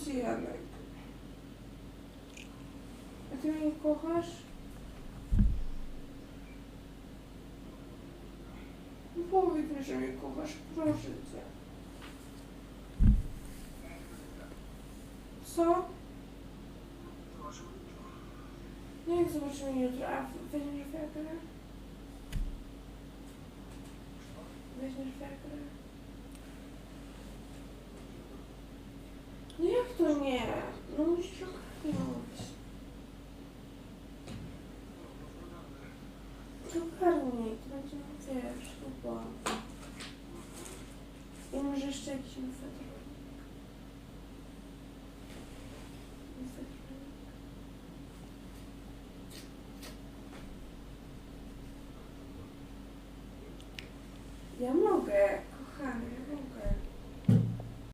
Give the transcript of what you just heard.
случая, like, Ти ме кохаш? Повикни, че ми кохаш, прошу те. Со? Не, не Нека завършим ютро. А, веднъж феркара? Веднъж феркара? rozluźniać. Dogarnij, to będzie, wiesz, chyba. I może jeszcze jakiś infetyk. Ja mogę, kochany, ja mogę.